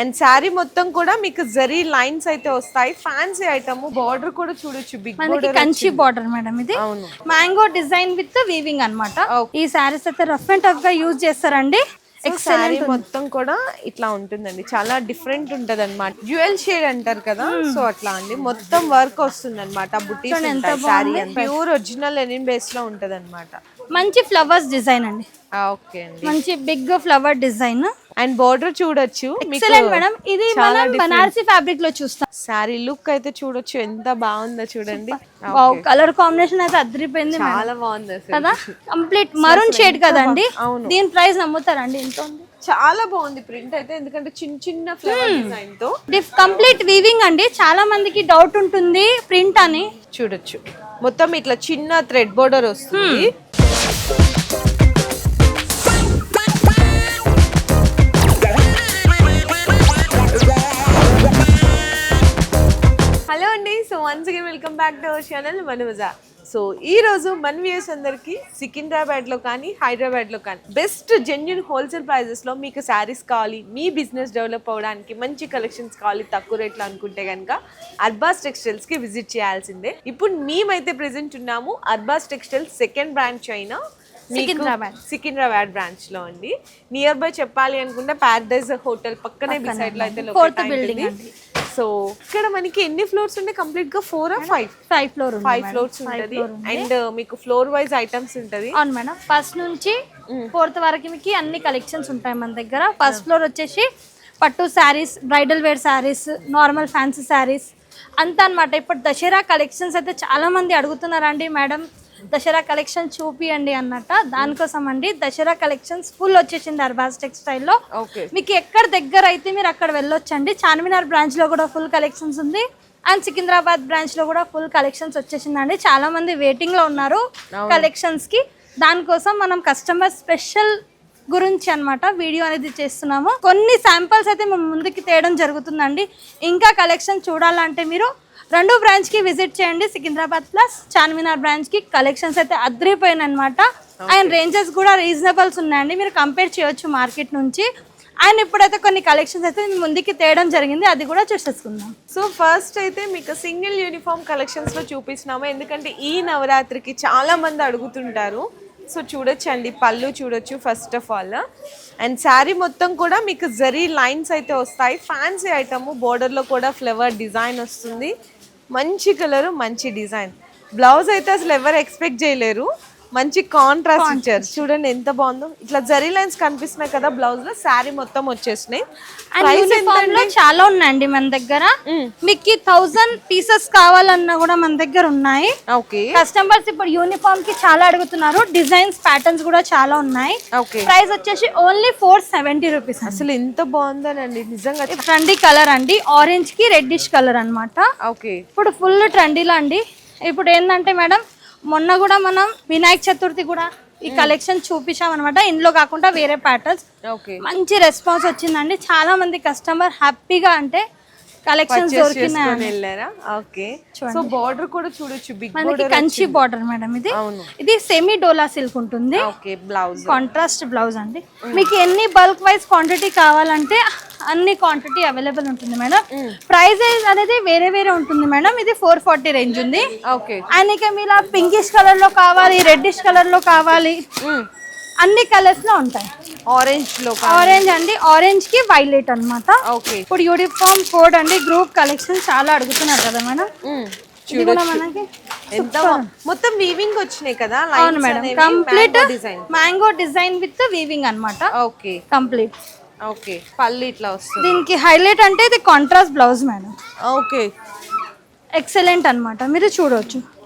And sari మొత్తం కూడా మీకు జరీ లైన్స్ అయితే వస్తాయి. ఫ్యాన్సీ ఐటమ్ బార్డర్ కూడా చూడొచ్చు బిగ్ మనకి కంచి బార్డర్ మేడం ఇది. మ్యాంగో డిజైన్ విత్ వీవింగ్ అన్నమాట. ఈ శారీస్ అయితే రఫ్ అండ్ టఫ్గా యూజ్ చేస్తారండి. శారీ మొత్తం కూడా ఇట్లా ఉంటుందండి. చాలా డిఫరెంట్ ఉంటది అనమాట జ్యువెల్ షేడ్ అంటారు కదా సో అట్లా అండి. మొత్తం వర్క్ వస్తుంది అనమాట శారీ ప్యూర్ ఒరిజినల్ లెనిన్ బేస్లో ఉంటది అనమాట మంచి ఫ్లవర్స్ డిజైన్ అండి. ఓకే అండి. మంచి big flower design. And border చూడొచ్చు ఎక్సలెంట్ మేడం ఇది మనం బనారసి ఫ్యాబ్రిక్లో చూస్తాం. శారీ లుక్ అయితే చూడొచ్చు. ఎంత బాగుందో చూడండి. కలర్ కాంబినేషన్ అయితే అదిరిపోయింది చాలా బాగుంది కదా? కంప్లీట్ మరూన్ షేడ్ కదండి. దీని ప్రైస్ నమ్ముతారండి ఎంత ఉంది చాలా బాగుంది ప్రింట్ అయితే. ఎందుకంటే చిన్న చిన్న ఫ్లవర్ డిజైన్తో. కంప్లీట్ వీవింగ్ అండి. చాలా మందికి డౌట్ ఉంటుంది ప్రింట్ అని. చూడొచ్చు. మొత్తం ఇట్లా చిన్న థ్రెడ్ బోర్డర్ వస్తుంది. Once again welcome back to our channel Manamaja so ఈ రోజు మన వ్యూస్ అందరికి సికింద్రాబాద్లో కానీ హైదరాబాద్లో కానీ బెస్ట్ జెన్యున్ హోల్సేల్ ప్రైజెస్లో మీకు శారీస్ కావాలి మీ బిజినెస్ డెవలప్ అవ్వడానికి మంచి కలెక్షన్స్ కావాలి తక్కువ రేట్లో అనుకుంటే కనుక అర్బాస్ టెక్స్టైల్స్కి విజిట్ చేయాల్సిందే. ఇప్పుడు మేమైతే ప్రెసెంట్ ఉన్నాము అర్బాస్ టెక్స్టైల్స్ సెకండ్ బ్రాంచ్ అయినా సికింద్రాబాద్. సికింద్రాబాద్ బ్రాంచ్లో అండి. నియర్ బై చెప్పాలి అనుకుంటే పారడైజ్ హోటల్ పక్కనే బిసైడ్లో అయితే Fourth సో ఇక్కడ మనకి ఎన్ని ఫ్లోర్స్ ఉంటాయి కంప్లీట్గా four five five floor five floors ఉంటది. అండ్ మీకు ఫ్లోర్ వైజ్ ఐటమ్స్ ఉంటది. అవును మేడం ఫస్ట్ నుంచి ఫోర్త్ వరకు మీకు అన్ని కలెక్షన్స్ ఉంటాయి మన దగ్గర. ఫస్ట్ ఫ్లోర్ వచ్చేసి పట్టు saris bridal wear saris normal fancy saris అంతా అన్నమాట. ఇప్పుడు దసరా కలెక్షన్స్ అయితే చాలా మంది అడుగుతున్నారండి మేడం దసరా కలెక్షన్ చూపియండి అన్నట్ట. దానికోసం అండి దసరా కలెక్షన్స్ ఫుల్ వచ్చేసింది అర్బాస్ టెక్స్టైల్లో. మీకు ఎక్కడ దగ్గర అయితే మీరు అక్కడ వెళ్ళొచ్చండి. చార్మినార్ బ్రాంచ్లో కూడా ఫుల్ కలెక్షన్స్ ఉంది. అండ్ సికింద్రాబాద్ బ్రాంచ్లో కూడా ఫుల్ కలెక్షన్స్ వచ్చేసిందండి. చాలా మంది వెయిటింగ్లో ఉన్నారు కలెక్షన్స్కి. దానికోసం మనం కస్టమర్ స్పెషల్ గురించి అన్నమాట వీడియో అనేది చేస్తున్నాము. కొన్ని శాంపిల్స్ అయితే మేము ముందుకి తేయడం జరుగుతుందండి. ఇంకా కలెక్షన్ చూడాలంటే మీరు రెండు బ్రాంచ్కి విజిట్ చేయండి. సికింద్రాబాద్ ప్లస్ చార్మినార్ బ్రాంచ్కి కలెక్షన్స్ అయితే అదిరిపోయినాయి అనమాట అండ్ రేంజెస్ కూడా రీజనబుల్స్ ఉన్నాయండి. మీరు కంపేర్ చేయొచ్చు మార్కెట్ నుంచి. అండ్ ఇప్పుడైతే కొన్ని కలెక్షన్స్ అయితే ముందుకి తేయడం జరిగింది. అది కూడా చూసేసుకుందాం. సో ఫస్ట్ అయితే మీకు సింగిల్ యూనిఫామ్ కలెక్షన్స్లో చూపిస్తున్నాము. ఎందుకంటే ఈ నవరాత్రికి చాలా మంది అడుగుతుంటారు. సో చూడొచ్చండి. పళ్ళు చూడొచ్చు first of all and sari మొత్తం కూడా మీకు జరీ లైన్స్ అయితే వస్తాయి. ఫ్యాన్సీ ఐటమ్లో కూడా ఫ్లవర్ డిజైన్ వస్తుంది. మంచి కలర్ మంచి డిజైన్. బ్లౌజ్ అయితే అసలు ఎవరు ఎక్స్పెక్ట్ చేయలేరు. మంచి కాంట్రాస్ట్ ఇచ్చారు. చూడండి ఎంత బాగుందో. ఇట్లా జరీ లైన్స్ కనిపిస్తున్నాయి కదా బ్లౌజ్లో శారీ మొత్తం వచ్చేసినాయి. చాలా ఉన్నాయండి మన దగ్గర. మీకు థౌజండ్ పీసెస్ కావాలన్నా కూడా మన దగ్గర ఉన్నాయి. ఓకే. కస్టమర్స్ ఇప్పుడు యూనిఫామ్కి చాలా అడుగుతున్నారు. డిజైన్స్ ప్యాటర్న్స్ కూడా చాలా ఉన్నాయి. ఓకే. ప్రైస్ వచ్చేసి ఓన్లీ ఫోర్ సెవెంటీ రూపీస్ అసలు ఎంత బాగుందనండి. నిజంగా ట్రెండీ కలర్ అండి. ఆరెంజ్కి రెడ్డిష్ కలర్ అన్నమాట. ఓకే. ఇప్పుడు ఫుల్ ట్రెండీలో అండి. ఇప్పుడు ఏంటంటే మేడం మొన్న కూడా మనం వినాయక చతుర్థి కూడా ఈ కలెక్షన్ చూపించాం అనమాట ఇంట్లో కాకుండా వేరే ప్యాటర్న్స్ ఓకే. మంచి రెస్పాన్స్ వచ్చిందండి. చాలా మంది కస్టమర్ హ్యాపీగా అంటే కలెక్షన్స్ వెళ్ళారా? ఓకే సో బార్డర్ కూడా చూడొచ్చు బిగ్ మనకి కంచి బార్డర్ మేడం ఇది. ఇది సెమీ డోలా సిల్క్ ఉంటుంది. ఓకే బ్లౌజ్ కాంట్రాస్ట్ బ్లౌజ్ అండి. మీకు ఎన్ని బల్క్ వైజ్ క్వాంటిటీ కావాలంటే అన్ని క్వాంటిటీ అవైలబుల్ ఉంటుంది మేడం ప్రైస్ అనేది వేరే వేరే ఉంటుంది మేడం ఇది ఫోర్ ఫార్టీ రేంజ్ ఉంది. ఓకే అండ్ ఇక మీరు పింకిష్ కలర్లో కావాలి రెడ్డిష్ కలర్లో కావాలి. అన్ని కలర్స్లో ఉంటాయి. ఆరెంజ్లో ఆరెంజ్ అండి. ఆరెంజ్కి వైలెట్ అన్నమాట. ఓకే ఇప్పుడు యూనిఫామ్ కోడ్ అండి. గ్రూప్ కలెక్షన్ చాలా అడుగుతున్నారు కదా మేడం? మనకి ఎంత మొత్తం వీవింగ్ వచ్చినాయి కదా? అవును madam. Complete design mango design with weaving అన్నమాట. ఓకే కంప్లీట్ ఓకే పళ్ళు ఇట్లా వస్తుంది. దీనికి హైలైట్ అంటే ఇది contrast blouse madam. Okay excellent అన్నమాట. మీరు చూడొచ్చు. ఓకే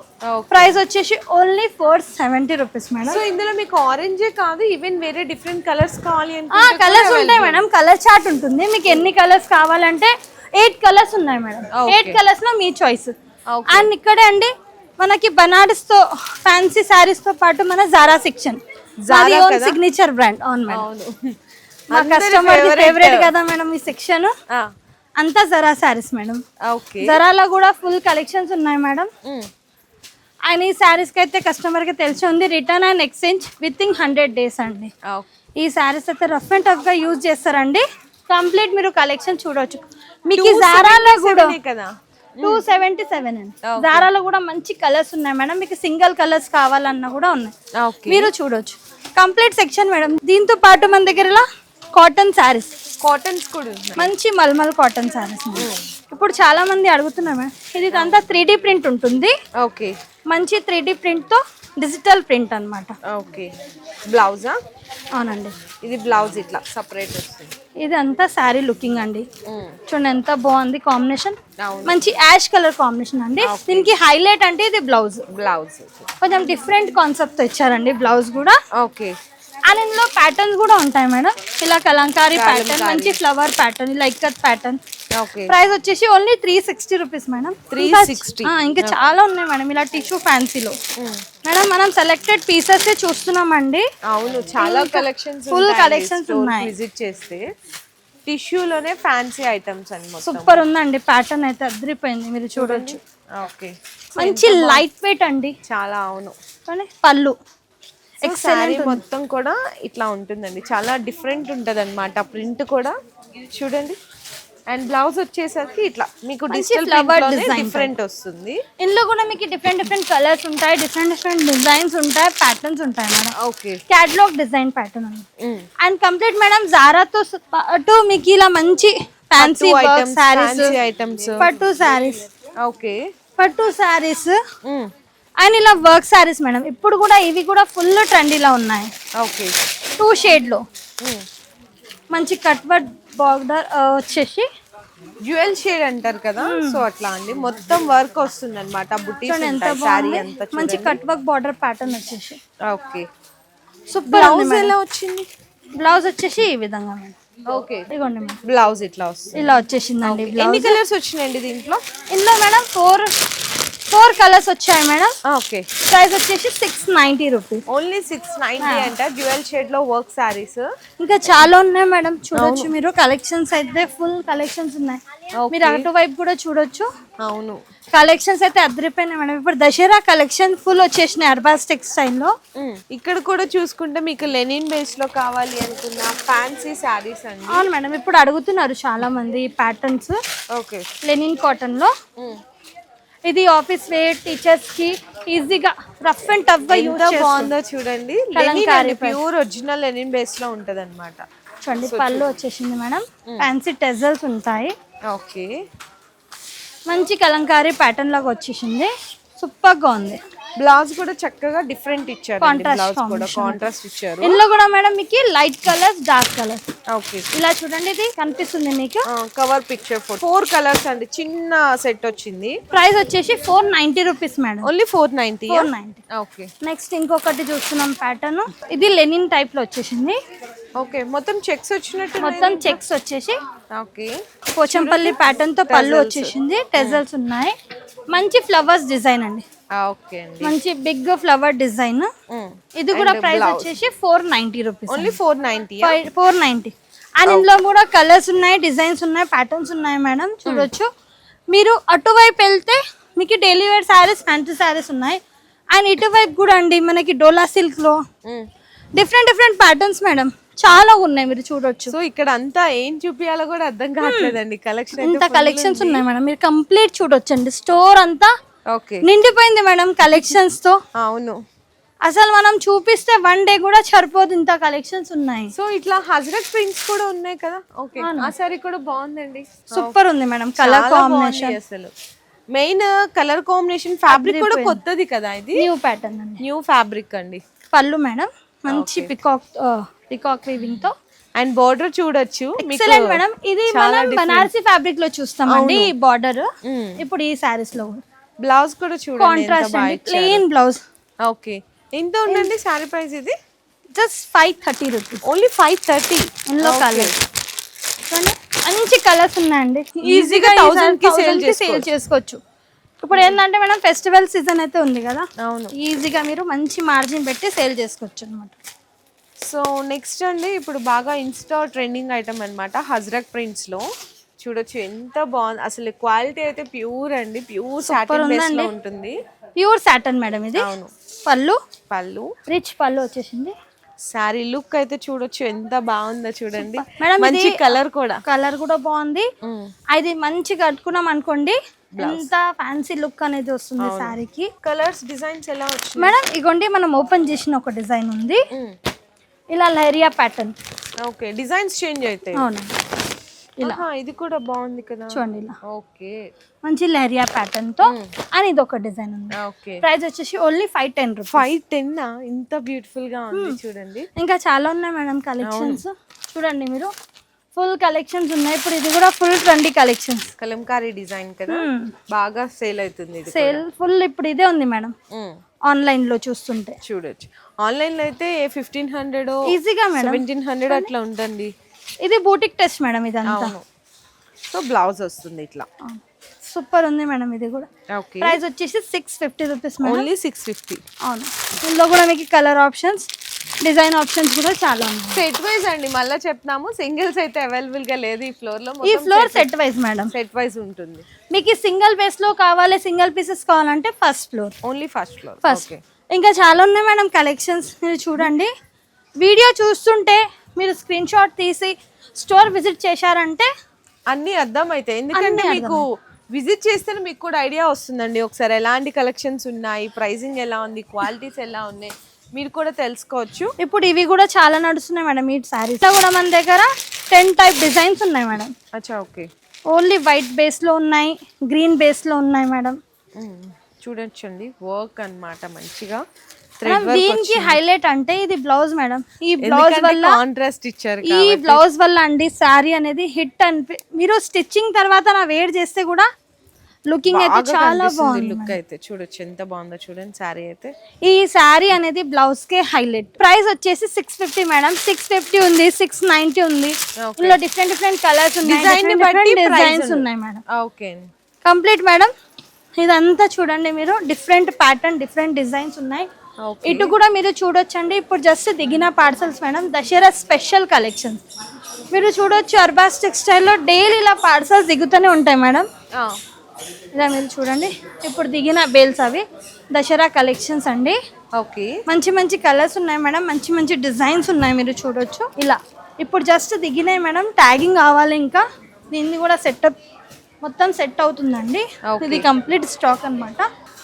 ప్రైస్ వచ్చేసి only four seventy rupees madam so ఇందులో మీకు ఆరెంజే కాదు ఈవెన్ వేరే డిఫరెంట్ కలర్స్ కావాలి అంటే కలర్స్ ఉంటాయి మేడం కలర్ చార్ట్ ఉంటుంది. మీకు ఎన్ని కలర్స్ కావాలంటే ఎయిట్ కలర్స్ ఉన్నాయి మేడం ఎయిట్ కలర్స్లో మీ చాయిస్. అండ్ ఇక్కడే అండి మనకి బనారస్తో ఫ్యాన్సీ శారీస్తో పాటు మన Zara section Zara signature brand అవును మేడం అవును. మా కస్టమర్ ఫేవరెట్ కదా? మేడం ఈ సెక్షన్ ఆ, అంతా జరా శారీస్ మేడం జరాలో కూడా ఫుల్ కలెక్షన్స్ ఉన్నాయి మేడం అండ్ ఈ శారీస్కి అయితే కస్టమర్కి తెలిసి ఉంది. Return and exchange within hundred days అండి ఈ శారీస్ అయితే రఫ్ అండ్ టఫ్గా యూజ్ చేస్తారండి. కంప్లీట్ మీరు కలెక్షన్ చూడొచ్చు. మీకు జారాలో కూడా కదా? టూ సెవెంటీ సెవెన్ అండి. జారాలో కూడా మంచి కలర్స్ ఉన్నాయి మేడం. మీకు సింగిల్ కలర్స్ కావాలన్నా కూడా ఉన్నాయి. మీరు చూడొచ్చు. Complete section madam. దీంతో పాటు మన దగ్గర కాటన్ శారీస్ కాటన్స్ కూడా మంచి మల్మల్ కాటన్ శారీస్ ఇప్పుడు చాలా మంది అడుగుతున్నారు మేడం. ఇది అంతా త్రీ ప్రింట్ ఉంటుంది. ఓకే మంచి త్రీ ప్రింట్తో డిజిటల్ ప్రింట్ అన్నమాట. ఓకే. బ్లౌజా? అవునండి. ఇది బ్లౌజ్ ఇట్లా సపరేట్ వస్తుంది. ఇది అంతా శారీ లుకింగ్ అండి. చూడండి ఎంత బాగుంది కాంబినేషన్. మంచి యాష్ కలర్ కాంబినేషన్ అండి. దీనికి హైలైట్ అంటే ఇది బ్లౌజ్. బ్లౌజ్. కొంచెం డిఫరెంట్ కాన్సెప్ట్ ఇచ్చారండి బ్లౌజ్ కూడా. ఓకే. అండ్ ఇందులో ప్యాటర్న్స్ కూడా ఉంటాయి మేడం. ఇలా కలంకారీ ప్యాటర్న్ మంచి ఫ్లవర్ ప్యాటర్న్ ఇలా ఇక్కత్ ప్యాటర్న్ ప్రైస్ వచ్చేసి only three sixty rupees madam. 360. ఇంకా- ఆ, ఇంకా చాలా ఉన్నాయి మేడం. ఇలా టిష్యూ ఫ్యాన్సీలో మేడం మనం సెలెక్టెడ్ పీసెస్ చూస్తున్నామండి. అవును చాలా కలెక్షన్స్ full collections ఉన్నాయి. విజిట్ చేస్తే. టిష్యూలోనే ఫ్యాన్సీ ఐటమ్స్ మొత్తం సూపర్ ఉందండి ప్యాటర్న్ అయితే అదిరిపోయింది మీరు చూడొచ్చు. ఓకే మంచి లైట్ వెయిట్ అండి. చాలా అవును. పళ్ళు. శారీ మొత్తం కూడా ఇట్లా ఉంటుందండి. చాలా డిఫరెంట్ ఉంటుంది అనమాట ప్రింట్ కూడా. చూడండి. అండ్ బ్లౌజ్ వచ్చేసరికి ఇట్లా. మీకు డిజిటల్ ఫ్లవర్ డిఫరెంట్ వస్తుంది. ఇందులో కూడా మీకు డిఫరెంట్ డిఫరెంట్ కలర్స్ ఉంటాయి డిఫరెంట్ డిఫరెంట్ డిజైన్స్ ఉంటాయి ప్యాటర్న్స్ ఉంటాయి madam. Okay catalogue design pattern అండి కంప్లీట్ మేడం జారాతో పాటు మీకు ఇలా మంచి fancy items saris fancy items పట్టు శారీస్ ఓకే పట్టు శారీస్ అండ్ ఇలా వర్క్ శారీస్ మేడం ఇప్పుడు కూడా ఇవి కూడా ఫుల్ ట్రెండీలో ఉన్నాయి ఓకే టూ షేడ్లో మంచి కట్ వర్క్ బార్డర్ వచ్చేసి జ్యువెల్ షేడ్ అంటారు కదా సో అట్లా అండి. మొత్తం వర్క్ వస్తుంది అనమాట బుటీస్ మంచి కట్ వర్క్ బార్డర్ ప్యాటర్న్ వచ్చేసి. ఓకే సూపర్ ఉంది బ్లౌజ్ ఎలా వచ్చింది? బ్లౌజ్ వచ్చేసి ఈ విధంగా ఓకే ఇదిగోండి బ్లౌజ్ ఇట్లా వస్తుంది. ఇలా వచ్చేసిందండి ఎన్ని కలర్స్ వచ్చినాయండి దీంట్లో? ఇందులో మేడం ఫోర్ ఫోర్ కలర్స్ వచ్చాయి మేడం. ఓకే. ప్రైస్ వచ్చేసి six ninety rupees only six ninety అంట జ్యువెల్ షేడ్లో వర్క్ శారీస్ ఇంకా చాలా ఉన్నాయి మేడం. చూడొచ్చు మీరు. కలెక్షన్స్ అయితే ఫుల్ కలెక్షన్స్ ఉన్నాయి. మీరు అటు వైపు కూడా చూడొచ్చు. అవును. కలెక్షన్స్ అయితే అదిరిపోయినాయి మేడం. ఇప్పుడు దసరా కలెక్షన్ ఫుల్ వచ్చేసినాయి అర్బాస్ టెక్స్టైల్లో. ఇక్కడ కూడా చూసుకుంటే మీకు లెనిన్ బేస్లో కావాలి అనుకున్న ఫ్యాన్సీ శారీస్ అండి. అవును మేడం. ఇప్పుడు అడుగుతున్నారు చాలా మంది ప్యాటర్న్స్ ఓకే. లెనిన్ కాటన్లో. ఇది ఆఫీస్ వేర్ టీచర్స్కి ఈజీగా రఫ్ అండ్ టఫ్గా యూజ్ బాగుందో చూడండి. కలంకారీ ప్యూర్ ఒరిజినల్ లెనిన్ బేస్లో ఉంటది అనమాట చూడండి పళ్ళు వచ్చేసింది మేడం. ఫ్యాన్సీ టెజల్స్ ఉంటాయి. ఓకే మంచి కలంకారీ ప్యాటర్న్ లాగా వచ్చేసింది. సూపర్గా ఉంది. బ్లౌజ్ కూడా చక్కగా డిఫరెంట్ ఇచ్చారు బ్లౌజ్ కూడా. కాంట్రాస్ట్ ఇచ్చారు. ఇందులో కూడా మేడం మీకు light colours dark colours okay ఇలా చూడండి ఇది కనిపిస్తుంది మీకు. Cover picture four four colours అండి. చిన్న సెట్ వచ్చింది. ప్రైస్ వచ్చేసి four ninety rupees madam. Only four ninety four ninety okay next ఇంకొకటి చూస్తున్నాం ప్యాటర్న్ ఇది లెనిన్ టైప్లో వచ్చేసింది. ఓకే మొత్తం చెక్స్ వచ్చినట్టు మొత్తం చెక్స్ వచ్చేసి ఓకే పోచంపల్లి ప్యాటర్న్తో పళ్ళు వచ్చేసింది. టెజల్స్ ఉన్నాయి. మంచి ఫ్లవర్స్ డిజైన్ అండి. ఓకే మంచి బిగ్ ఫ్లవర్ డిజైన్ ఇది కూడా ప్రైస్ వచ్చేసి four ninety rupees only four ninety four ninety and ఇందులో కూడా కలర్స్ ఉన్నాయి డిజైన్స్ ఉన్నాయి ప్యాటర్న్స్ ఉన్నాయి మేడం చూడొచ్చు. మీరు అటువైపు వెళ్తే మీకు daily wear saris fancy saris ఉన్నాయి. అండ్ ఇటువైపు కూడా అండి మనకి డోలా సిల్క్లో. డిఫరెంట్ డిఫరెంట్ ప్యాటర్న్స్ మేడం చాలా ఉన్నాయి మీరు చూడొచ్చు. సో ఇక్కడ అంతా ఏం చూపించాలో కూడా అర్థం కావట్లేదండి. కలెక్షన్ ఇంత కలెక్షన్స్ ఉన్నాయి మేడం. మీరు కంప్లీట్ చూడొచ్చండి. స్టోర్ అంతా ఓకే. నిండిపోయింది మేడం కలెక్షన్స్తో. అవును. అసలు మనం చూపిస్తే వన్ డే కూడా సరిపోదు ఇంత కలెక్షన్స్ ఉన్నాయి. సో ఇట్లా హజరత్ ప్రింట్స్ కూడా ఉన్నాయి కదా? ఓకే. ఆ సారీ కూడా బాగుందండి. సూపర్ ఉంది మేడం. కలర్ కాంబినేషన్ అసలు. మెయిన్ కలర్ కాంబినేషన్ ఫ్యాబ్రిక్ కూడా కొత్తది కదా ఇది? న్యూ ప్యాటర్న్ అండి. న్యూ ఫ్యాబ్రిక్ అండి. పళ్ళు మేడం. మంచి పికాక్ పికాక్ వీవింగ్తో. అండ్ బోర్డర్ చూడొచ్చు. ఎక్సలెంట్ మేడం ఇది మనం బనారసి ఫ్యాబ్రిక్లో చూస్తామండి ఈ బార్డర్ మ్మ్. ఇప్పుడు ఈ సారీస్లో. బ్లౌజ్ కూడా చూడండి కాంట్రాస్ట్ ప్లెయిన్ బ్లౌజ్ ఓకే ఎంత ఉందండి సారీ ప్రైస్ ఇది? Just five thirty rupees only five thirty ఇందులో కలర్ మంచి కలర్స్ ఉన్నాయండి. Easy-గా 1000 కి సేల్ చేసుకోవచ్చు. ఇప్పుడు ఏంటంటే మేడం ఫెస్టివల్ సీజన్ అయితే ఉంది కదా. అవును. ఈజీగా మీరు మంచి మార్జిన్ పెట్టి సేల్ చేసుకోవచ్చు అనమాట సో నెక్స్ట్ అండి ఇప్పుడు బాగా ఇన్స్టా ట్రెండింగ్ ఐటమ్ అన్నమాట హజ్రక్ ప్రింట్స్లో. చూడొచ్చు ఎంత బాగుంది. అసలు క్వాలిటీ అయితే ప్యూర్ అండి ప్యూర్ సాటిన్లో ఉంటుంది. ప్యూర్ సాటన్ మేడం ఇది. అవును. పళ్ళు? పళ్ళు. రిచ్ పళ్ళు వచ్చేసింది. శారీ లుక్ అయితే చూడొచ్చు ఎంత బాగుందో చూడండి. మేడం, మంచి కలర్ కూడా. కలర్ కూడా బాగుంది. అది మంచి కట్టుకున్నాం అనుకోండి ఎంత ఫ్యాన్సీ లుక్ అనేది వస్తుంది శారీకి కలర్స్ డిజైన్స్ ఎలా వచ్చినాయి? మేడం ఇగోండి మనం ఓపెన్ చేసిన ఒక డిజైన్ ఉంది. ఇలా leheriya pattern okay designs change అవుతాయి అవునండి ఇలా. ఇది కూడా బాగుంది కదా. చూడండి ఇలా. ఓకే. మంచి లహరియా ప్యాటర్న్తో అని ఇది ఒక డిజైన్ ఉంది. ఓకే. ప్రైస్ వచ్చేసి only five ten rupees five ten ఇంత బ్యూటిఫుల్గా ఉంది చూడండి. ఇంకా చాలా ఉన్నాయి మేడం కలెక్షన్స్ చూడండి మీరు. ఫుల్ కలెక్షన్స్ ఉన్నాయి. ఇప్పుడు ఇది కూడా full twenty collections Kalamkari design కదా. బాగా సేల్ అవుతుంది ఇది సేల్ ఫుల్ ఇప్పుడు ఇదే ఉంది మేడం మ్మ్. ఆన్లైన్లో చూస్తుంటే. చూడొచ్చు. ఆన్లైన్లో అయితే ఫిఫ్టీన్ హండ్రెడ్ ఈజీగా మేడం. సెవెంటీన్ హండ్రెడ్ అట్లా ఉంటుంది ఇది బూటిక్ టెస్ట్ మేడం ఇదంతా. సో బ్లౌజ్ వస్తుంది ఇట్లా. సూపర్ ఉంది మేడం ఇది కూడా. ఓకే. ప్రైస్ వచ్చేసి six fifty rupees only six fifty అవును. ఇందులో కూడా మీకు కలర్ ఆప్షన్స్. డిజైన్ ఆప్షన్స్ కూడా చాలా ఉన్నాయి. సెట్ వైజ్ అండి మళ్ళీ చెప్తున్నాము సింగిల్స్ అయితే అవైలబుల్గా లేదు ఈ ఫ్లోర్లో. ఈ floor set wise madam set wise ఉంటుంది. మీకు సింగిల్ బేస్లో కావాలి సింగిల్ పీసెస్ కావాలంటే first floor only first floor first ఇంకా చాలా ఉన్నాయి మేడం కలెక్షన్స్ మీరు చూడండి. వీడియో చూస్తుంటే మీరు స్క్రీన్ షాట్ తీసి స్టోర్ విజిట్ చేశారంటే అన్ని అర్థం అవుతాయి ఎందుకంటే మీకు విజిట్ చేస్తేనే మీకు కూడా ఐడియా వస్తుందండి. ఒకసారి ఎలాంటి కలెక్షన్స్ ఉన్నాయి? ప్రైసింగ్ ఎలా ఉంది? క్వాలిటీస్ ఎలా ఉన్నాయి? మీరు కూడా తెలుసుకోవచ్చు. ఇప్పుడు ఇవి కూడా చాలా నడుస్తున్నాయి మేడం ఈ శారీస్ కూడా మన దగ్గర టెన్ టైప్ డిజైన్స్ ఉన్నాయి మేడం. అచ్చా ఓకే. ఓన్లీ వైట్ బేస్లో ఉన్నాయి గ్రీన్ బేస్లో ఉన్నాయి మేడం. చూడొచ్చండి. వర్క్ అన్నమాట మంచిగా. దీనికి హైలైట్ అంటే ఇది బ్లౌజ్ మేడం. ఈ బ్లౌజ్ వల్ల కాంట్రాస్ట్ ఇచ్చారు ఈ బ్లౌజ్ వల్ల అండి శారీ అనేది హిట్ అనిపి మీరు స్టిచ్చింగ్ తర్వాత నా వేర్ చేస్తే కూడా లుకింగ్ అయితే చాలా బాగుంది లుక్ అయితే. చూడొచ్చు ఎంత బాగుందో చూడండి సారీ అయితే. ఈ శారీ అనేది బ్లౌజ్ కే హైలైట్ ప్రైస్ వచ్చేసి six fifty madam six fifty ఉంది సిక్స్ నైన్టీ ఉంది. ఇందులో డిఫరెంట్ డిఫరెంట్ కలర్స్ ఉన్నాయి. డిజైన్స్. ఉన్నాయి మేడం ఓకే కంప్లీట్ మేడం ఇదంతా చూడండి మీరు. డిఫరెంట్ ప్యాటర్న్ డిఫరెంట్ డిజైన్స్ ఉన్నాయి. ఇటు కూడా మీరు చూడొచ్చండి. ఇప్పుడు జస్ట్ దిగిన parcels madam Dasara special collection మీరు చూడొచ్చు అర్బాస్ టెక్స్టైల్లో డైలీ ఇలా పార్సల్స్ దిగుతూనే ఉంటాయి మేడం ఇలా మీరు చూడండి. ఇప్పుడు దిగిన బేల్స్ అవి. దసరా కలెక్షన్స్ అండి. ఓకే. మంచి మంచి కలర్స్ ఉన్నాయి మేడం. మంచి మంచి డిజైన్స్ ఉన్నాయి మీరు చూడొచ్చు. ఇలా. ఇప్పుడు జస్ట్ దిగినాయి మేడం. ట్యాగింగ్ కావాలి ఇంకా. దీన్ని కూడా సెటప్ మొత్తం సెట్ అవుతుందండి. ఇది కంప్లీట్ స్టాక్ అన్నమాట.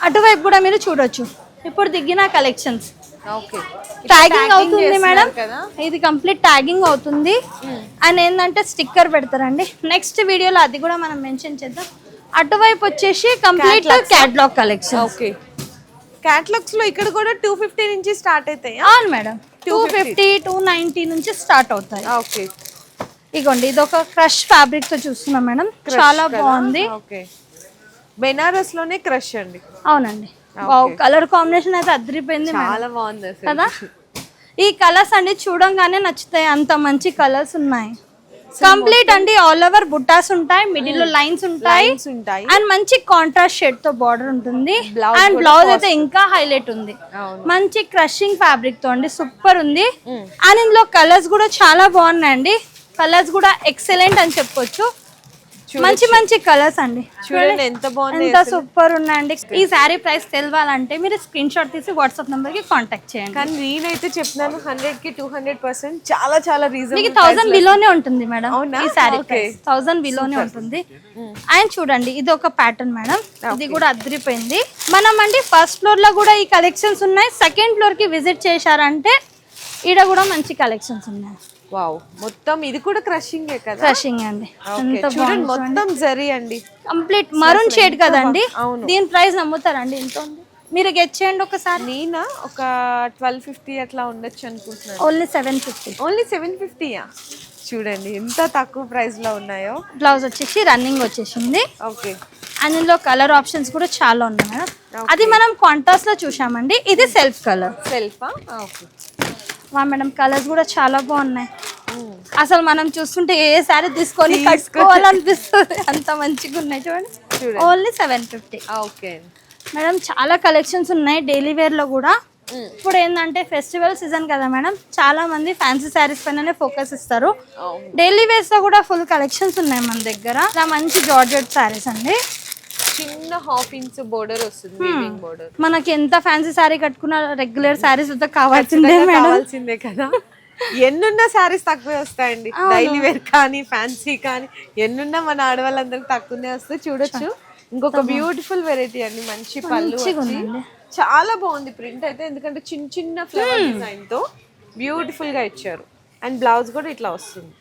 అటువైపు కూడా మీరు చూడొచ్చు. ఇప్పుడు దిగిన కలెక్షన్స్ ఓకే. ట్యాగింగ్ అవుతుంది మేడం. ఇది కంప్లీట్ ట్యాగింగ్ అవుతుంది. అండ్ ఏంటంటే స్టిక్కర్ పెడతారండి. నెక్స్ట్ వీడియోలో అది కూడా మనం మెన్షన్ చేద్దాం. అటువైపు వచ్చేసి కంప్లీట్ క్యాట్లాగ్ కలెక్షన్ ఓకే క్యాటలాగ్స్లో ఇక్కడ కూడా టూ ఫిఫ్టీ నుంచి స్టార్ట్ అవుతాయి అవును madam. Two fifty two ninety నుంచి స్టార్ట్ అవుతాయి. ఓకే ఇగోండి ఇది ఒక క్రష్ ఫ్యాబ్రిక్తో చూస్తున్నాం మేడం. చాలా బాగుంది. ఓకే బెనారస్లోనే క్రష్ అండి. అవునండి. కలర్ కాంబినేషన్ అయితే అదిరిపోయింది చాలా బాగుంది కదా? ఈ కలర్స్ అండి చూడంగానే నచ్చుతాయి. అంత మంచి కలర్స్ ఉన్నాయి. కంప్లీట్ అండి ఆల్ ఓవర్ బుట్టాస్ ఉంటాయి మిడిల్లో లైన్స్ ఉంటాయి. Lines ఉంటాయి. అండ్ మంచి కాంట్రాస్ట్ షేడ్తో బార్డర్ ఉంటుంది. అండ్ బ్లౌజ్ అయితే ఇంకా హైలైట్ ఉంది. మంచి క్రషింగ్ ఫ్యాబ్రిక్తో అండి సూపర్ ఉంది. అండ్ ఇందులో కలర్స్ కూడా చాలా బాగున్నాయండి. కలర్స్ కూడా ఎక్సలెంట్ అని చెప్పొచ్చు. మంచి మంచి కలర్స్ అండి. చూడండి ఎంత బాగుంది ఎంత సూపర్ ఉన్నాయండి. ఈ శారీ ప్రైస్ తెలవాలంటే మీరు స్క్రీన్ షాట్ తీసి వాట్సాప్ నంబర్కి కాంటాక్ట్ చేయండి. కానీ నేనైతే చెప్తున్నాను హండ్రెడ్కి టూ హండ్రెడ్ పర్సెంట్ చాలా చాలా రీజన్ మీకు థౌసండ్ బిలోనే ఉంటుంది మేడం? ఈ శారీ. ప్రైస్. థౌసండ్ బిలోనే ఉంటుంది. అండ్ చూడండి ఇది ఒక ప్యాటర్న్ మేడం. ఇది కూడా అదిరిపోయింది. మనం అండి ఫస్ట్ ఫ్లోర్లో కూడా ఈ కలెక్షన్స్ ఉన్నాయి. సెకండ్ ఫ్లోర్కి విజిట్ చేశారంటే ఈడ కూడా మంచి కలెక్షన్స్ ఉన్నాయి. వావ్. మొత్తం ఇది కూడా క్రషింగ్ కదా? క్రషింగ్ అండి. చూడండి మొత్తం జరీ అండి. కంప్లీట్ మరూన్ షేడ్ కదండి. దీని ప్రైస్ నమ్ముతారండి. ఎంత ఉంది? మీరు గెట్ చేయండి ఒకసారి. నేనా? ఒక ట్వెల్వ్ ఫిఫ్టీ అట్లా ఉండొచ్చు అనుకుంటున్నాను. Only seven fifty. Only seven ఫిఫ్టీయా? చూడండి ఎంత తక్కువ ప్రైస్లో ఉన్నాయో. బ్లౌజ్ వచ్చేసి రన్నింగ్ వచ్చేసింది. ఓకే. అండ్ ఇందులో కలర్ ఆప్షన్స్ కూడా చాలా ఉన్నాయి మేడం. అది మనం కాంట్రాస్ట్లో చూసామండి ఇది సెల్ఫ్ కలర్. సెల్ఫా? ఓకే. వా మేడం కలర్స్ కూడా చాలా బాగున్నాయి. అసలు మనం చూస్తుంటే ఏ సారీ తీసుకొని కట్టుకోవాలనిపిస్తుంది? అంత మంచిగా ఉన్నాయి చూడండి. Only seven fifty. Okay. Madam చాలా కలెక్షన్స్ ఉన్నాయి డైలీ వేర్లో కూడా. ఇప్పుడు ఏంటంటే ఫెస్టివల్ సీజన్ కదా మేడం చాలా మంది ఫ్యాన్సీ శారీస్ పైననే ఫోకస్ ఇస్తారు. డైలీ వేర్స్లో కూడా ఫుల్ కలెక్షన్స్ ఉన్నాయి మన దగ్గర. ఇలా మంచి జార్జెట్ శారీస్ అండి. చిన్న హాఫ్ ఇంచ్ బోర్డర్ వస్తుంది వీవింగ్ బోర్డర్ మనకి ఎంత ఫ్యాన్సీ శారీ కట్టుకున్నా రెగ్యులర్ వద్ద కావాల్సిందే కావాల్సిందే కదా. ఎన్నున్న శారీస్ తక్కువే వస్తాయండి. డైలీ వేర్ కానీ ఫ్యాన్సీ కానీ ఎన్నున్నా మన ఆడవాళ్ళందరికి తక్కువనే వస్తాయి చూడొచ్చు. ఇంకొక బ్యూటిఫుల్ వెరైటీ అండి మంచి పళ్ళు. చాలా బాగుంది ప్రింట్ అయితే ఎందుకంటే చిన్న చిన్న ఫ్లవర్ డిజైన్తో బ్యూటిఫుల్గా ఇచ్చారు. అండ్ బ్లౌజ్ కూడా ఇట్లా వస్తుంది.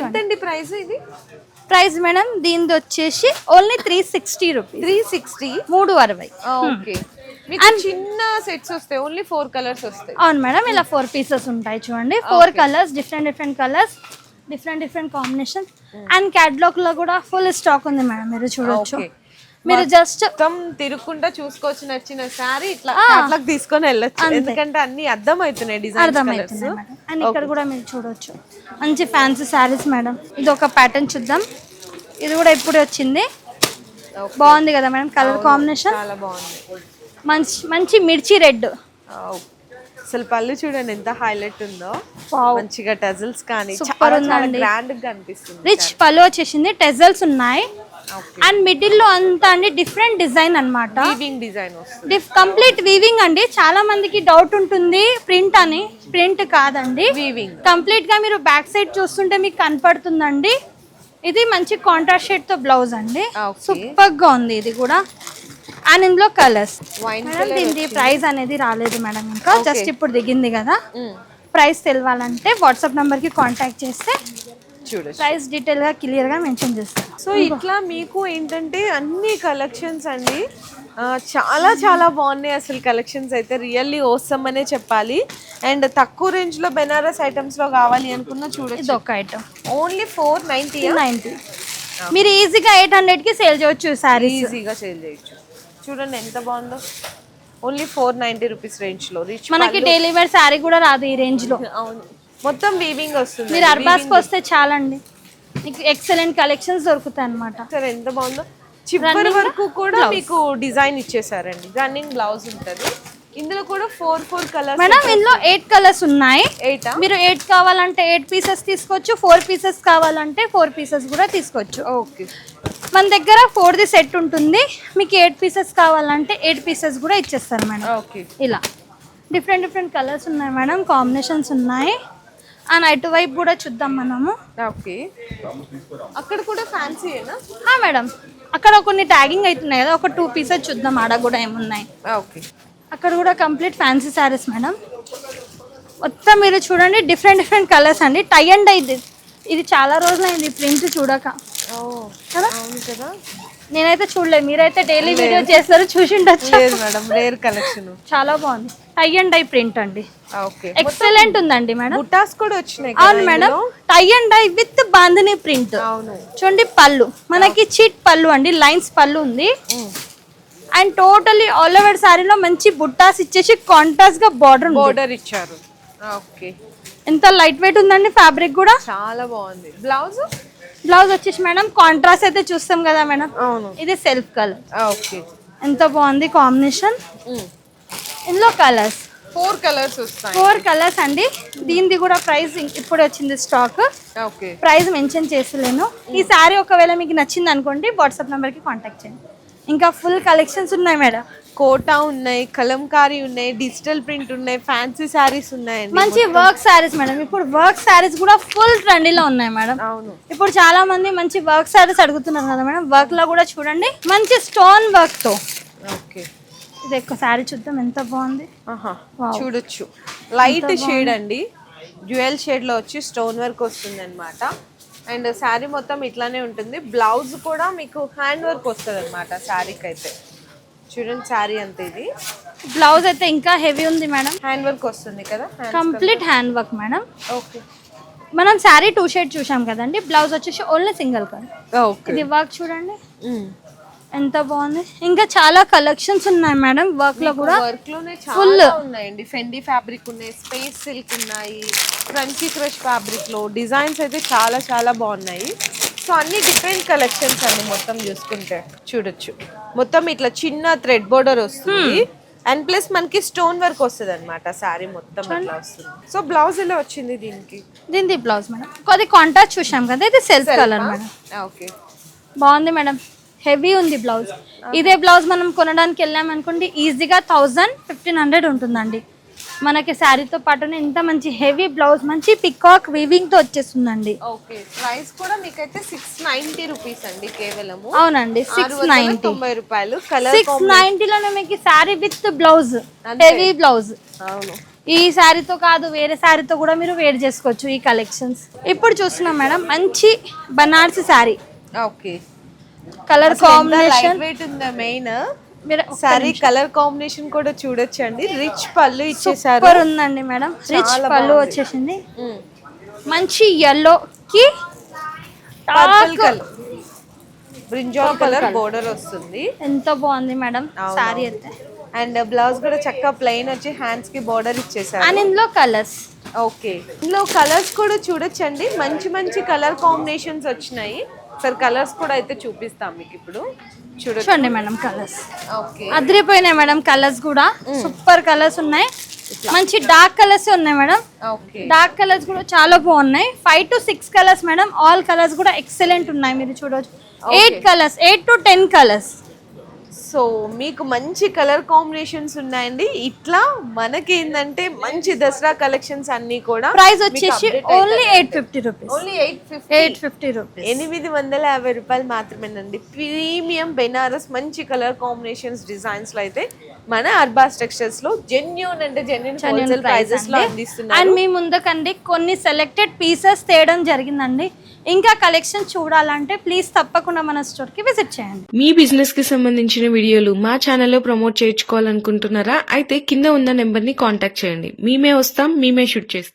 ఎంతండి ప్రైస్ ఇది? ప్రైస్ మేడం దీనిది వచ్చేసి only three sixty rupees. Three sixty? మూడు అరవై. ఓకే. మీకు చిన్న సెట్స్ వస్తాయి ఓన్లీ ఫోర్ కలర్స్ వస్తాయి. అవును మేడం ఇలా ఫోర్ పీసెస్ ఉంటాయి చూడండి. Four colours different different colours different different combination and క్యాట్లాగ్లో కూడా ఫుల్ స్టాక్ ఉంది మేడం మీరు చూడొచ్చు. మీరు జస్ట్ మొత్తం తిరుక్కుంటా చూసుకోవచ్చు నచ్చిన సారీ ఇట్లా తీసుకొని వెళ్ళొచ్చు. ఎందుకంటే అన్ని అర్థం అవుతున్నాయి డిజైన్ అండ్ ఇక్కడ కూడా మీరు చూడొచ్చు. మంచి ఫ్యాన్సీ శారీస్ మేడం ఇది ఒక ప్యాటర్న్ చూద్దాం. ఇది కూడా ఇప్పుడే వచ్చింది. బాగుంది కదా మేడం కలర్ కాంబినేషన్ చాలా బాగుంది. మంచి మంచి మిర్చి రెడ్. అసలు పళ్ళు చూడండి ఎంత హైలైట్ ఉందో. మంచిగా టజల్స్ కానీ చాలా. గ్రాండ్గా అనిపిస్తుంది రిచ్ పళ్ళు వచ్చేసింది. టెజల్స్ ఉన్నాయి. అండ్ మిడిల్లో అంతా అండి డిఫరెంట్ డిజైన్ డిఫ్ కంప్లీట్ వీవింగ్ అండి. చాలా మందికి డౌట్ ఉంటుంది ప్రింట్ అని. ప్రింట్ కాదండి. వీవింగ్ కంప్లీట్గా మీరు బ్యాక్ సైడ్ చూస్తుంటే మీకు కనపడుతుందండి. ఇది మంచి కాంట్రాస్ట్ షేడ్తో బ్లౌజ్ అండి. సూపర్గా ఉంది ఇది కూడా. అండ్ ఇందులో కలర్స్ మేడం దీనికి ప్రైస్ అనేది రాలేదు మేడం ఇంకా. జస్ట్ ఇప్పుడు దిగింది కదా. ప్రైస్ తెలియాలంటే వాట్సాప్ నంబర్కి కాంటాక్ట్ చేస్తే చూడొచ్చు. ప్రైస్ డీటెయిల్గా క్లియర్గా మెన్షన్ చేస్తాను. సో ఇట్లా మీకు ఏంటంటే అన్ని కలెక్షన్స్ అండి. చాలా చాలా బాగున్నాయి అసలు కలెక్షన్స్ అయితే. రియల్లీ ఓసమ్ అనే చెప్పాలి. అండ్ తక్కువ రేంజ్లో బెనారస్ ఐటమ్స్లో కావాలి అనుకున్న ఇది చూడొచ్చు ఒక item only four ninety. Ninety మీరు ఈజీగా ఎయిట్ హండ్రెడ్కి సేల్ చేయొచ్చు శారీస్ ఈజీగా సేల్ చేయొచ్చు. చూడండి ఎంత బాగుందో. ఓన్లీ ఫోర్ నైన్టీ రూపీస్ రేంజ్లో. రిచ్ మనకి డైలీ వేర్ శారీ కూడా రాదు ఈ రేంజ్లో అవును. మొత్తం వీవింగ్ వస్తుంది. మీరు అర్బాస్కి వస్తే చాలండి. మీకు ఎక్సలెంట్ కలెక్షన్స్ దొరుకుతాయి అనమాట సరే ఎంత బాగుందో. చివరి వరకు కూడా మీకు డిజైన్ ఇచ్చేసారండి. రన్నింగ్ బ్లౌజ్ ఉంటది. ఇందులో కూడా ఫోర్ ఫోర్ కలర్స్ మేడం ఇందులో ఎయిట్ కలర్స్ ఉన్నాయి. ఎయిటా మీరు ఎయిట్ కావాలంటే ఎయిట్ పీసెస్ తీసుకోవచ్చు ఫోర్ పీసెస్ కావాలంటే ఫోర్ పీసెస్ కూడా తీసుకోవచ్చు. ఓకే మన దగ్గర ఫోర్ది సెట్ ఉంటుంది. మీకు ఎయిట్ పీసెస్ కావాలంటే ఎయిట్ పీసెస్ కూడా ఇచ్చేస్తారు మేడం ఓకే ఇలా. డిఫరెంట్ డిఫరెంట్ కలర్స్ ఉన్నాయి మేడం కాంబినేషన్స్ ఉన్నాయి. అండ్ అటు వైపు కూడా చూద్దాం మనము. ఓకే. అక్కడ కూడా ఫ్యాన్సీయేనా? మేడం. అక్కడ కొన్ని ట్యాగింగ్ అవుతున్నాయి కదా ఒక టూ పీసెస్ చూద్దాం ఆడ కూడా ఏమున్నాయి. ఓకే. అక్కడ కూడా కంప్లీట్ ఫ్యాన్సీ శారీస్ మేడం. మొత్తం మీరు చూడండి డిఫరెంట్ డిఫరెంట్ కలర్స్ అండి. టై అండ్ ఇది ఇది చాలా రోజులైంది ప్రింట్ చూడక. కదా. నేనైతే చూడలేదు మీరైతే డైలీ వీడియో చేస్తారు చూసి ఉండొచ్చు. లేదు మేడం రేర్ కలెక్షన్ చాలా బాగుంది. టై అండ్ డై ప్రింట్ అండి. ఓకే. ఎక్సలెంట్ ఉందండి మేడం. బుటాస్ కూడా వచ్చినాయి అవును madam? Tie and dye with bandhani print చూడండి పళ్ళు. మనకి చిట్ పళ్ళు అండి లైన్స్ పళ్ళు ఉంది. అండ్ టోటలీ ఆల్ ఓవర్ శారీలో మంచి బుట్టాస్ ఇచ్చేసి కాంట్రాస్ట్గా బార్డర్ బోర్డర్ ఇచ్చారు. ఓకే. ఎంత లైట్ వెయిట్ ఉందండి ఫ్యాబ్రిక్ కూడా? చాలా బాగుంది. బ్లౌజ్ బ్లౌజ్ వచ్చేసి మేడం కాంట్రాస్ట్ అయితే చూస్తాం కదా మేడం. అవును. ఇది సెల్ఫ్ కలర్ ఓకే. ఎంత బాగుంది కాంబినేషన్ ఇందులో కలర్స్ ఫోర్ కలర్స్ వస్తాయి. ఫోర్ కలర్స్ అండి. దీనిది కూడా ప్రైస్ ఇప్పుడు వచ్చింది స్టాక్ ఓకే. ప్రైస్ మెన్షన్ చేస్తలేను. ఈ సారీ ఒకవేళ మీకు నచ్చింది అనుకోండి వాట్సాప్ నెంబర్కి కాంటాక్ట్ చేయండి. ఇంకా ఫుల్ కలెక్షన్స్ ఉన్నాయి మేడం. కోటా ఉన్నాయి కలంకారీ ఉన్నాయి డిజిటల్ ప్రింట్ ఉన్నాయి ఫ్యాన్సీ శారీస్ ఉన్నాయండి మంచి వర్క్ శారీస్ మేడం. ఇప్పుడు వర్క్ శారీస్ కూడా ఫుల్ ట్రెండీలో ఉన్నాయి మేడం. అవును. ఇప్పుడు చాలా మంది మంచి వర్క్ శారీస్ అడుగుతున్నారు కదా మేడం. వర్క్లో కూడా చూడండి. మంచి స్టోన్ వర్క్తో. ఓకే. ఇది ఎక్కువ శారీ చూద్దాం. ఎంత బాగుంది. చూడొచ్చు. లైట్ షేడ్ అండి. డ్యూయల్ షేడ్లో వచ్చి స్టోన్ వర్క్ వస్తుంది అనమాట అండ్ శారీ మొత్తం ఇట్లానే ఉంటుంది. బ్లౌజ్ కూడా మీకు హ్యాండ్ వర్క్ వస్తుంది అనమాట శారీకి అయితే చూడండి శారీ అంతే ఇది. బ్లౌజ్ అయితే ఇంకా హెవీ ఉంది మేడం. హ్యాండ్ వర్క్ వస్తుంది కదా? Complete hand work madam. Okay. మనం శారీ టూ షేడ్ చూసాం కదండి బ్లౌజ్ వచ్చేసి ఓన్లీ సింగిల్ కలర్. ఓకే. ఇది వర్క్ చూడండి. ఎంత బాగుంది. ఇంకా చాలా కలెక్షన్స్ ఉన్నాయి మేడం వర్క్లో కూడా వర్క్లోనే చాలా ఉన్నాయండి. ఫెండి ఫ్యాబ్రిక్ ఉన్నాయి స్పేస్ సిల్క్ ఉన్నాయి క్రంచీ క్రష్ ఫ్యాబ్రిక్లో. డిజైన్స్ అయితే చాలా చాలా బాగున్నాయి. సో అన్ని డిఫరెంట్ కలెక్షన్స్ అండి మొత్తం చూసుకుంటే. చూడొచ్చు. మొత్తం ఇట్లా చిన్న థ్రెడ్ బోర్డర్ వస్తుంది. అండ్ ప్లస్ మనకి స్టోన్ వర్క్ వస్తుంది అనమాట శారీ మొత్తం వస్తుంది. సో బ్లౌజ్ ఎలా వచ్చింది దీనికి? దీనిది బ్లౌజ్ మేడం. కొద్ది కాంటాక్ట్ చూసాం కదా ఇది సెల్ఫ్ కలర్ మేడం. ఓకే. బాగుంది మేడం. హెవీ ఉంది బ్లౌజ్ ఇదే బ్లౌజ్ మనం కొనడానికి వెళ్ళామనుకోండి ఈజీగా థౌజండ్ ఫిఫ్టీన్ హండ్రెడ్ ఉంటుందండి. మనకి శారీతో పాటునే ఇంత మంచి హెవీ బ్లౌజ్ మంచి పికాక్తో వచ్చేస్తుందండి. ఓకే ప్రైస్ కూడా మీకైతే సిక్స్ నైన్టీ రూపీస్ అండి కేవలము. అవునండి సిక్స్ నైన్టీ తొంభై రూపాయలు కలర్ సిక్స్ నైన్టీలోనే మీకు sari with blouse. Heavy blouse అవును. ఈ శారీతో కాదు వేరే శారీతో కూడా మీరు వేర్ చేసుకోవచ్చు ఈ కలెక్షన్స్ ఇప్పుడు చూస్తున్నాం మేడం మంచి Banarasi sari. Okay. Colour combination weight ఉందా మెయిన్ సారీ కలర్ కాంబినేషన్ కూడా చూడొచ్చండి. రిచ్ పళ్ళు ఇచ్చేసారు. సూపర్ ఉందండి మేడం. రిచ్ పళ్ళు. వచ్చేసింది. మంచి yellow కి purple colour brinjal colour border వస్తుంది. ఎంత బాగుంది మేడం. శారీ అయితే. అండ్ బ్లౌజ్ కూడా చక్కగా ప్లెయిన్ వచ్చి హ్యాండ్స్కి బోర్డర్ ఇచ్చేసారు. అండ్ ఇందులో కలర్స్ ఓకే ఇందులో కలర్స్ కూడా చూడొచ్చండి. మంచి మంచి కలర్ కాంబినేషన్స్ వచ్చినాయి. సార్ కలర్స్ కూడా అయితే చూపిస్తాం మీకు ఇప్పుడు. చూడండి. మేడం కలర్స్ ఓకే అదిరిపోయినాయి మేడం కలర్స్ కూడా. సూపర్ కలర్స్ ఉన్నాయి. మంచి డార్క్ కలర్స్ ఉన్నాయి మేడం. డార్క్ కలర్స్ కూడా చాలా బాగున్నాయి. Five to six colours madam. All colours కూడా ఎక్సలెంట్ ఉన్నాయి. మీరు చూడవచ్చు eight colours eight to ten colours so మీకు మంచి కలర్ కాంబినేషన్స్ ఉన్నాయండి. ఇట్లా మనకి ఏంటంటే మంచి దసరా కలెక్షన్స్ అన్ని కూడా ప్రైస్ వచ్చేసి only eight fifty rupees only eight fifty eight fifty rupees ఎనిమిది వందల యాభై రూపాయలు మాత్రమేనండి. ప్రీమియం బెనారస్ మంచి కలర్ కాంబినేషన్స్ డిజైన్స్లో అయితే మన అర్బా స్ట్రక్చర్స్లో జెన్యున్ అంటే జెన్యున్ హోల్సేల్ ప్రైజెస్లో అందిస్తున్నారు. అండ్ మీ ముందుకండి కొన్ని సెలెక్టెడ్ పీసెస్ తేయడం జరిగిందండి. ఇంకా కలెక్షన్ చూడాలంటే ప్లీజ్ తప్పకుండా మన స్టోర్కి విజిట్ చేయండి. మీ బిజినెస్కి సంబంధించిన వీడియోలు మా ఛానల్లో ప్రమోట్ చేయించుకోవాలనుకుంటున్నారా? అయితే కింద ఉన్న నెంబర్ని కాంటాక్ట్ చేయండి. మేమే వస్తాం మేమే షూట్ చేస్తాం.